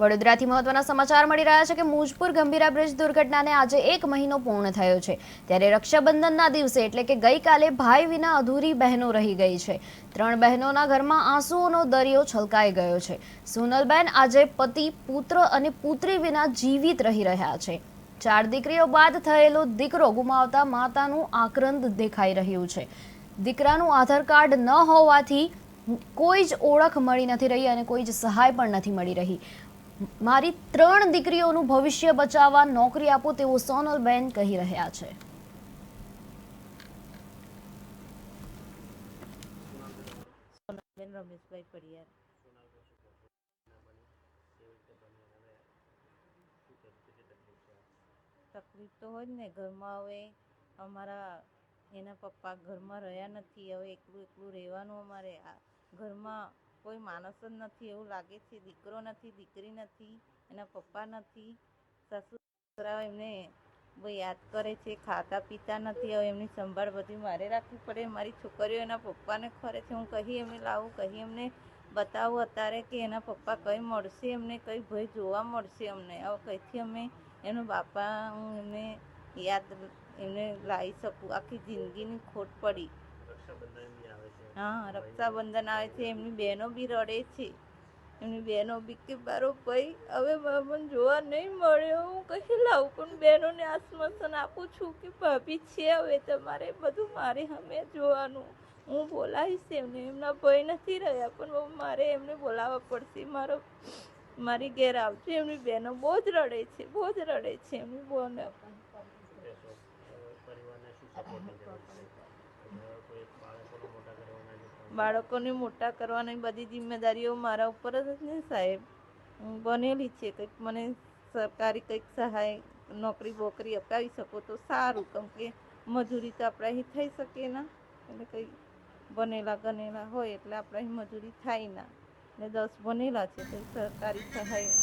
વડોદરાથી મહત્વના સમાચાર મળી રહ્યા છે કે મુજપુર ગંભીરા બ્રિજ દુર્ઘટનાને આજે એક મહિનો પૂર્ણ થયો છે. ત્યારે રક્ષાબંધનના દિવસે એટલે કે ગઈકાલે ભાઈ વિના અધૂરી બહેનો રહી ગઈ છે. ત્રણ બહેનોના ઘરમાં આંસુઓનો દરિયો છલકાઈ ગયો છે. સોનલબેન આજે પતિ, પુત્ર અને પુત્રી વિના જીવિત રહી રહ્યા છે. ચાર દીકરીઓ બાદ થયેલો દીકરો ગુમાવતા માતાનું આક્રંદ દેખાઈ રહ્યું છે. દીકરાનું આધાર કાર્ડ ન હોવાથી કોઈ જ ઓળખ મળી નથી રહી અને કોઈ જ સહાય પણ નથી મળી રહી. મારી ત્રણ દીકરીઓનું ભવિષ્ય બચાવવા નોકરી આપો તેવું સોનલબેન કહી રહ્યા છે. રમેશભાઈ પડિયાર. તકલીફ તો હોય જ ને ઘરમાં હવે. અમારા એના પપ્પા ઘરમાં રહ્યા નથી. હવે એકલું એકલું રહેવાનું અમારે. ઘરમાં કોઈ માણસ જ નથી એવું લાગે છે, દીકરો નથી, દીકરી નથી, એના પપ્પા નથી, સાસુ એમને બહુ યાદ કરે છે, ખાતા પીતા નથી, હવે એમની સંભાળ બધી મારે રાખવી પડે, મારી છોકરીઓ એના પપ્પાને ખરે છે, હું કહી એમને લાવું, કહી એમને બતાવું અત્યારે કે એના પપ્પા કઈ મળશે એમને, કઈ ભય જોવા મળશે અમને. હવે કંઈથી અમે એનો બાપા, હું એમને યાદ, એમને લાવી શકું? આખી જિંદગીની ખોટ પડી. હા રક્ષાબંધન આવે છે એમની બહેનો બી રડે છે. એમની બહેનો બી કે મારો ભાઈ હવે મને જોવા નહીં મળ્યો. હું કહી લાવું પણ બહેનોને આશ્વાસન આપું છું કે ભાભી છે હવે તમારે બધું મારે અમે જોવાનું. હું બોલાવીશ એમને. એમના ભય નથી રહ્યા પણ મારે એમને બોલાવવા પડશે. મારો મારી ઘેર આવશે એમની બહેનો બહુ જ રડે છે બહુ જ રડે છે એમની બહેનો. બાળકોને મોટા કરવાની બધી જિમ્મેદારીઓ મારા ઉપર જ ને સાહેબ. બનેલી છે, કંઈક મને સરકારી કંઈક સહાય, નોકરી, બોકરી અપાવી શકો તો સારું, કેમ કે મજૂરી તો આપણા અહીં થઈ શકે ના. એટલે કંઈ બનેલા ગનેલા હોય એટલે આપણા અહીં મજૂરી થાય ના. ને દસ બનેલા છે તો સરકારી સહાય